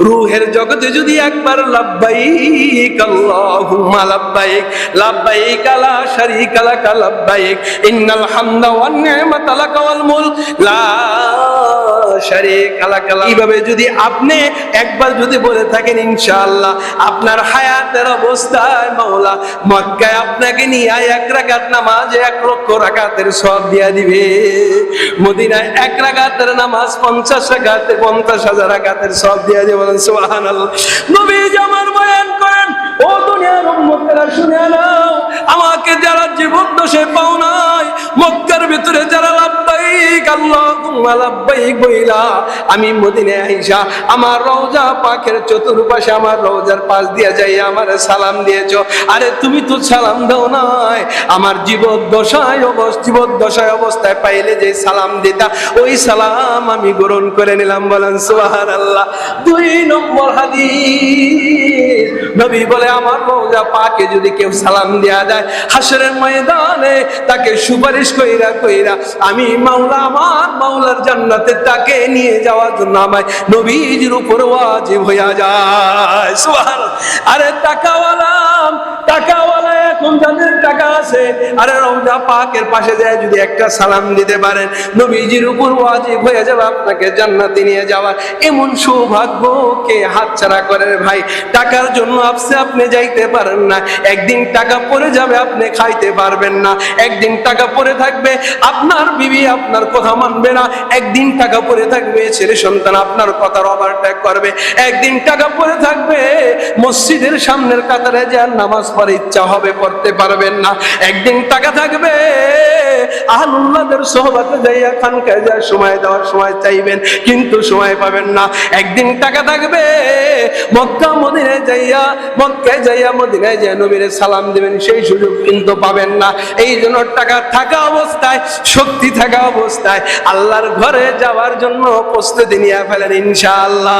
রুহের জগতে যদি একবার লাব্বাইক, আল্লাহুম্মা লাব্বাইক লাব্বাইক লা শারীকা লাক ইন্নাল হামদা ওয়ান নি'মাতা লাক ওয়াল লা এইভাবে যদি আপনি একবার যদি বলে থাকেন আপনার হায়াতের অবস্থায় মাওলা মক্কায় আপনাকে নিয়ে এক এক লক্ষ সব দিয়া দিবে। মদিনায় এক নামাজ পঞ্চাশ পঞ্চাশ হাজার সব দিয়া দিয়ে বলেন নবী আমার বয়ান করেন, ও দুনিয়ার শুনে নাও, আমাকে যারা জীবন দোষে পাও নাই, মক্কার ভিতরে যারা আমি মদিনে আইসা আমার রওজা পাখের চতুর্পাশে আমার রওজার পাশ দিয়ে যাই আমার সালাম দিয়েছ। আরে তুমি তো সালাম দাও নাই। আমার জীবদ্দশায় অবস্থ জীবদ্দশায় অবস্থায় পাইলে যে সালাম দিতা, ওই সালাম আমি গ্রহণ করে নিলাম, বলেন সুবহানাল্লাহ। দুই নম্বর হাদিস। নবী বলে, আমার রওজা পাকে যদি কেউ সালাম দেয়া যায়, হাসরের ময়দানে তাকে সুপারিশ কইরা কইরা আমি মাওলা আমার মাওলার জান্নাতে তাকে নিয়ে যাওয়ার জন্য আমায় উপর ওয়াজিব হইয়া যায়। আরে টাকাওয়ালা টাকাওয়ালা এখন টাকা আছে। আরে রওজা পাকের পাশে যায় যদি একটা সালাম দিতে পারেন, নবীজির উপর ওয়াজিব হয়ে যাবে আপনাকে জান্নাতে নিয়ে যাওয়ার এমন সৌভাগ্য কে হাতছাড়া করেন ভাই? টাকার জন্য আপসে আপনি যাইতে পারেন না। একদিন টাকা পড়ে যাবে, আপনি খাইতে পারবেন না। একদিন টাকা পড়ে থাকবে, আপনার বিবি আপনার কথা মানবে না। একদিন টাকা পড়ে থাকবে, ছেলে সন্তান আপনার কথার ওভারটেক করবে। একদিন টাকা পড়ে থাকবে মসজিদের সামনের কাতারে যে আর নামাজ পড়ে, ইচ্ছা হবে পড়তে পারবেন না। একদিন টাকা থাকবে, আহলুল্লাহদের সোহবাতে যাইয়া খানকায় যা সময় দেওয়ার সময় চাইবেন, কিন্তু সময় পাবেন না। একদিন টাকা থাকবে, মক্কা, মদিনায় যাইয়া, মক্কায় যাইয়া, মদিনায় যাইয়া নবীরে সালাম দিবেন, সেই সুযোগ কিন্তু পাবেন না। এই জন্য টাকা থাকা অবস্থায়, শক্তি থাকা অবস্থায় আল্লাহর ঘরে যাওয়ার জন্য প্রস্তুতি নিয়ে ফেলেন ইনশাআল্লাহ।